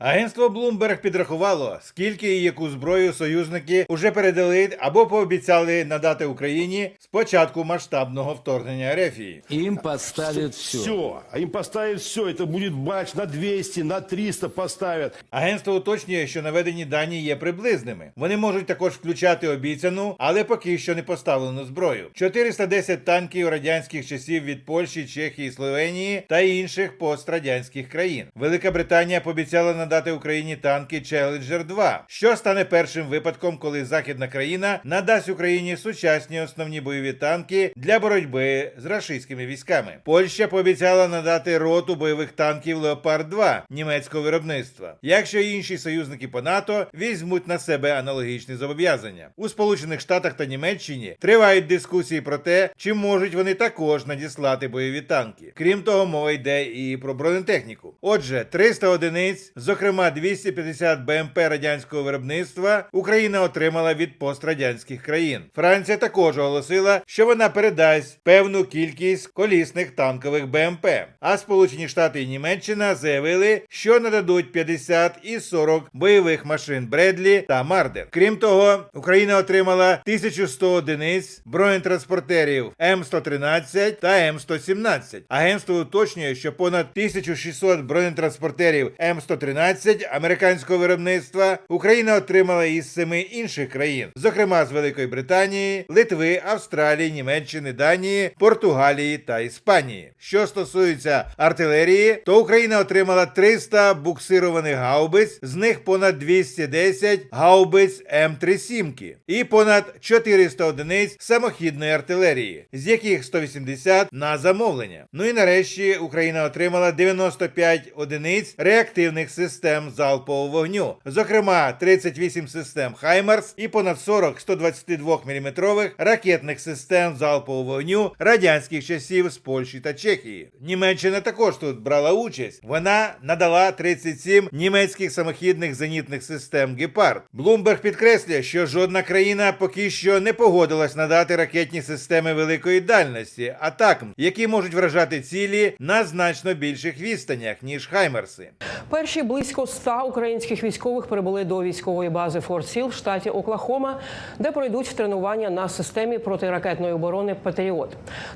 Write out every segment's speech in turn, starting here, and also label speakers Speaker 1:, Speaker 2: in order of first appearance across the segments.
Speaker 1: Агентство Bloomberg підрахувало, скільки і яку зброю союзники уже передали або пообіцяли надати Україні з початку масштабного вторгнення Рефії.
Speaker 2: Им подставят все.
Speaker 3: Все. А им поставят все. Это будет бач на 200, на 300 поставят.
Speaker 1: Агентство уточнює, що наведені дані є приблизними. Вони можуть також включати обіцяну, але поки що не поставлену зброю. 410 танків радянських часів від Польщі, Чехії, Словенії та інших пострадянських країн. Велика Британія пообіцяла надати Україні танки Challenger 2, що стане першим випадком, коли західна країна надасть Україні сучасні основні бойові танки для боротьби з рашистськими військами. Польща пообіцяла надати роту бойових танків Леопард 2 німецького виробництва. Якщо інші союзники по НАТО візьмуть на себе аналогічні зобов'язання у Сполучених Штатах та Німеччині тривають дискусії про те, чи можуть вони також надіслати бойові танки. Крім того, мова йде і про бронетехніку. Отже, 300 одиниць, зокрема 250 БМП радянського виробництва, Україна отримала від пострадянських країн. Франція також оголосила, що вона передасть певну кількість колісних танкових БМП. А Сполучені Штати і Німеччина заявили, що нададуть 50 і 40 бойових машин Бредлі та Мардер. Крім того, Україна отримала 1100 одиниць бронетранспортерів М113 та М117. Агентство уточнює, що понад 1600 бронетранспортерів М113 американського виробництва Україна отримала із семи інших країн, зокрема з Великої Британії, Литви, Австралії, Німеччини, Данії, Португалії та Іспанії. Що стосується артилерії, то Україна отримала 300 буксированих гаубиць, з них понад 210 гаубиць М37 і понад 400 одиниць самохідної артилерії, з яких 180 на замовлення. Ну і нарешті Україна отримала 95 одиниць реактивних систем залпового вогню, зокрема 38 систем Хаймарс і понад 40 122 мм ракетних систем залпового вогню радянських часів з Польщі та Чехії. Німеччина також тут брала участь. Вона надала 37 німецьких самохідних зенітних систем Гепард. Блумберг підкреслює, що жодна країна поки що не погодилась надати ракетні системи великої дальності, атакм, які можуть вражати цілі на значно більших відстанях ніж Хаймерси.
Speaker 4: Перші близько 100 українських військових прибули до військової бази Форт Сіл в штаті Оклахома, де пройдуть тренування на системі протиракетної оборони Патріот.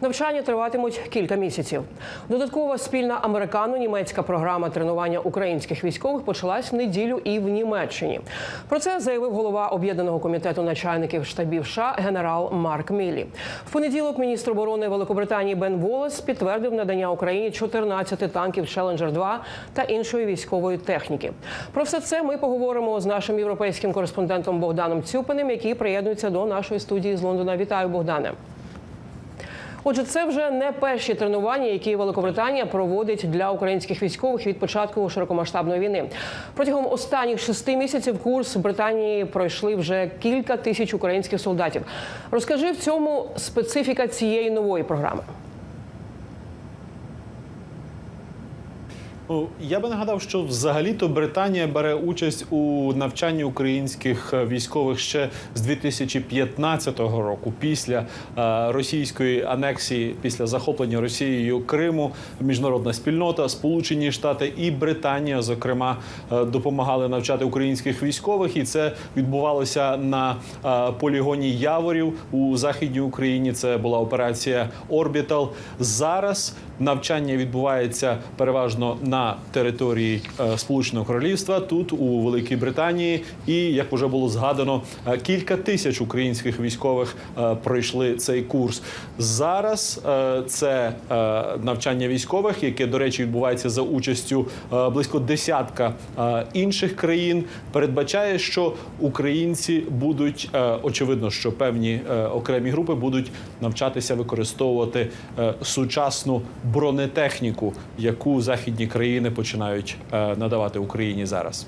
Speaker 4: Навчання триватимуть кілька місяців. Додаткова спільна американо-німецька програма тренування українських військових почалась в неділю і в Німеччині. Про це заявив голова об'єднаного комітету начальників штабів США генерал Марк Мілі. В понеділок міністр оборони Великобританії Бен Волес підтвердив надання Україні 14 танків Challenger 2 та іншої військової. Про все це ми поговоримо з нашим європейським кореспондентом Богданом Цюпиним, який приєднується до нашої студії з Лондона. Вітаю, Богдане. Отже, це вже не перші тренування, які Великобританія проводить для українських військових від початку широкомасштабної війни. Протягом останніх шести місяців курс Британії пройшли вже кілька тисяч українських солдатів. Розкажи в цьому специфіка цієї нової програми.
Speaker 5: Я би нагадав, що взагалі-то Британія бере участь у навчанні українських е, військових ще з 2015 року, після е, російської анексії, після захоплення Росією Криму, міжнародна спільнота, Сполучені Штати і Британія, зокрема, е, допомагали навчати українських військових, і це відбувалося на полігоні Яворів у західній Україні. Це була операція Орбітал. Зараз навчання відбувається переважно на території е, Сполученого Королівства, тут у Великій Британії, і як вже було згадано, е, кілька тисяч українських військових е, пройшли цей курс. Зараз це навчання військових, яке, до речі, відбувається за участю близько десятка інших країн. Передбачає, що українці будуть очевидно, що певні окремі групи будуть навчатися використовувати сучасну бронетехніку, яку західні країни починають е, надавати Україні зараз.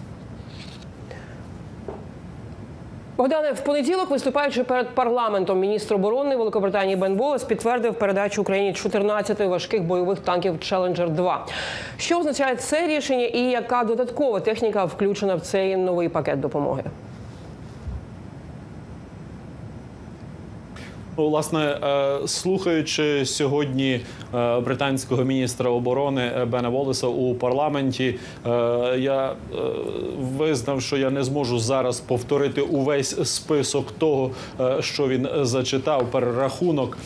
Speaker 4: Богдане, в понеділок, виступаючи перед парламентом, міністр оборони Великобританії Бен Волес підтвердив передачу Україні 14 важких бойових танків Challenger 2. Що означає це рішення і яка додаткова техніка включена в цей новий пакет допомоги?
Speaker 5: Власне, е, слухаючи сьогодні е, британського міністра оборони е, Бена Волеса у парламенті, я визнав, що я не зможу зараз повторити увесь список того, що він зачитав, перерахунок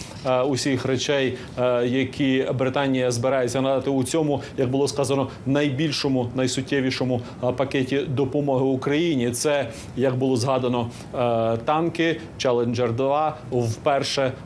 Speaker 5: усіх речей, які Британія збирається надати у цьому, як було сказано, найбільшому, найсуттєвішому пакеті допомоги Україні. Це як було згадано, танки Challenger 2 вперше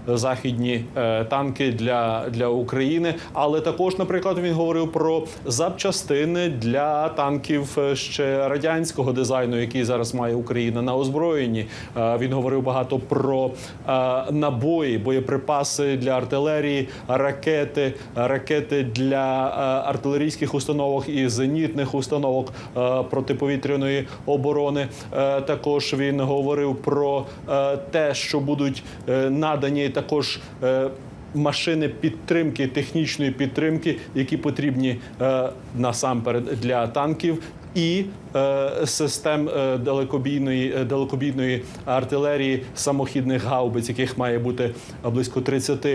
Speaker 5: західні е, танки для, для України. Але також, наприклад, він говорив про запчастини для танків е, ще радянського дизайну, який зараз має Україна на озброєнні. Е, Він говорив багато про е, набої, боєприпаси для артилерії, ракети, ракети для е, артилерійських установок і зенітних установок е, протиповітряної оборони. Е, Також він говорив про е, те, що будуть е, надані також. е, Машини підтримки, технічної підтримки, які потрібні е, насамперед для танків, і е, систем е, далекобійної е, далекобійної артилерії самохідних гаубиць, яких має бути е, близько 30.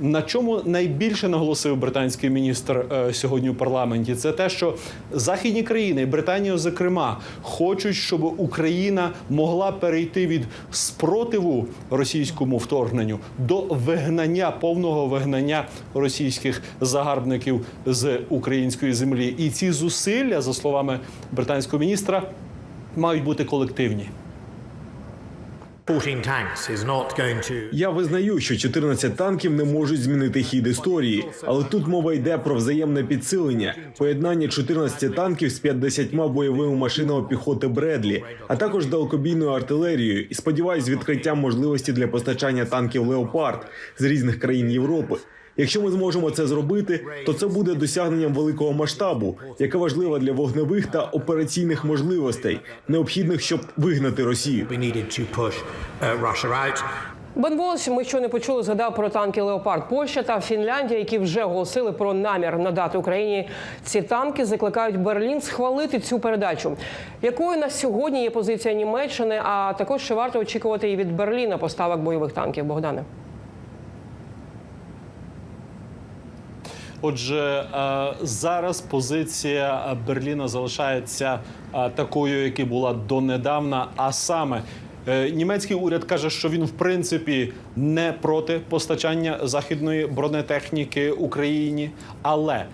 Speaker 5: На чому найбільше наголосив британський міністр е, сьогодні у парламенті? Це те, що західні країни, Британія, зокрема, хочуть, щоб Україна могла перейти від спротиву російському вторгненню до вигнання повного вигнання російських загарбників з української землі. І ці зусилля, за словами британського міністра, мають бути колективні.
Speaker 2: 14 tanks is not going to
Speaker 6: Я визнаю, що 14 танків не можуть змінити хід історії, але тут мова йде про взаємне підсилення, поєднання 14 танків з 50 бойовими машинами піхоти Бредлі, а також далекобійною артилерією. І сподіваюсь, з відкриттям можливості для постачання танків Леопард з різних країн Європи. Якщо ми зможемо це зробити, то це буде досягненням великого масштабу, яке важливе для вогневих та операційних можливостей, необхідних, щоб вигнати Росію.
Speaker 2: uh.
Speaker 4: Бен Волос, ми що не почули, згадав про танки Леопард. Польща та Фінляндія, які вже оголосили про намір надати Україні ці танки, закликають Берлін схвалити цю передачу. Якою на сьогодні є позиція Німеччини? А також чи варто очікувати і від Берліна поставок бойових танків? Богдане.
Speaker 5: Отже, е, зараз позиція Берліна залишається е, такою, яка була донедавна. А саме е, німецький уряд каже, що він в принципі не проти постачання західної бронетехніки Україні, але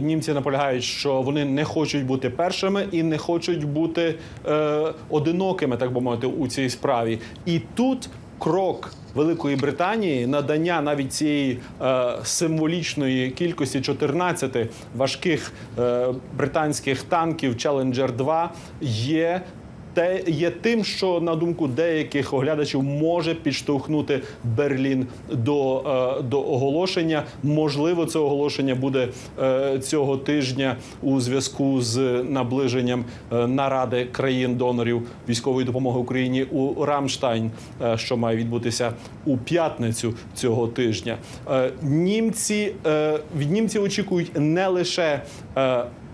Speaker 5: німці наполягають, що вони не хочуть бути першими і не хочуть бути е, одинокими, так би мовити, у цій справі. І тут крок Великої Британії надання навіть цієї е, символічної кількості 14 важких е, британських танків Challenger 2 є. Те є тим, що на думку деяких оглядачів може підштовхнути Берлін до, е, до оголошення. Можливо, це оголошення буде е, цього тижня у зв'язку з наближенням е, наради країн-донорів військової допомоги Україні у Рамштайн, що має відбутися у п'ятницю цього тижня. Німці від німців очікують не лише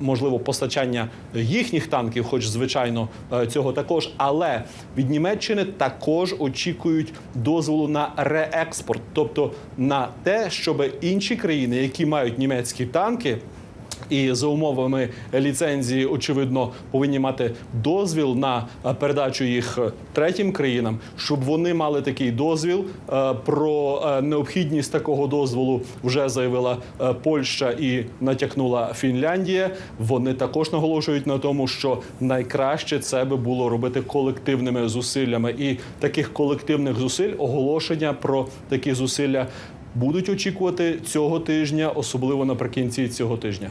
Speaker 5: можливо постачання їхніх танків, хоч звичайно е, цього також, але від Німеччини також очікують дозволу на реекспорт, тобто на те, щоб інші країни, які мають німецькі танки. І за умовами ліцензії, очевидно, повинні мати дозвіл на е, передачу їх е, третім країнам, щоб вони мали такий дозвіл. Е, Про необхідність такого дозволу вже заявила Польща і натякнула Фінляндія. Вони також наголошують на тому, що найкраще це би було робити колективними зусиллями, і таких колективних зусиль оголошення про такі зусилля будуть очікувати цього тижня, особливо наприкінці цього тижня.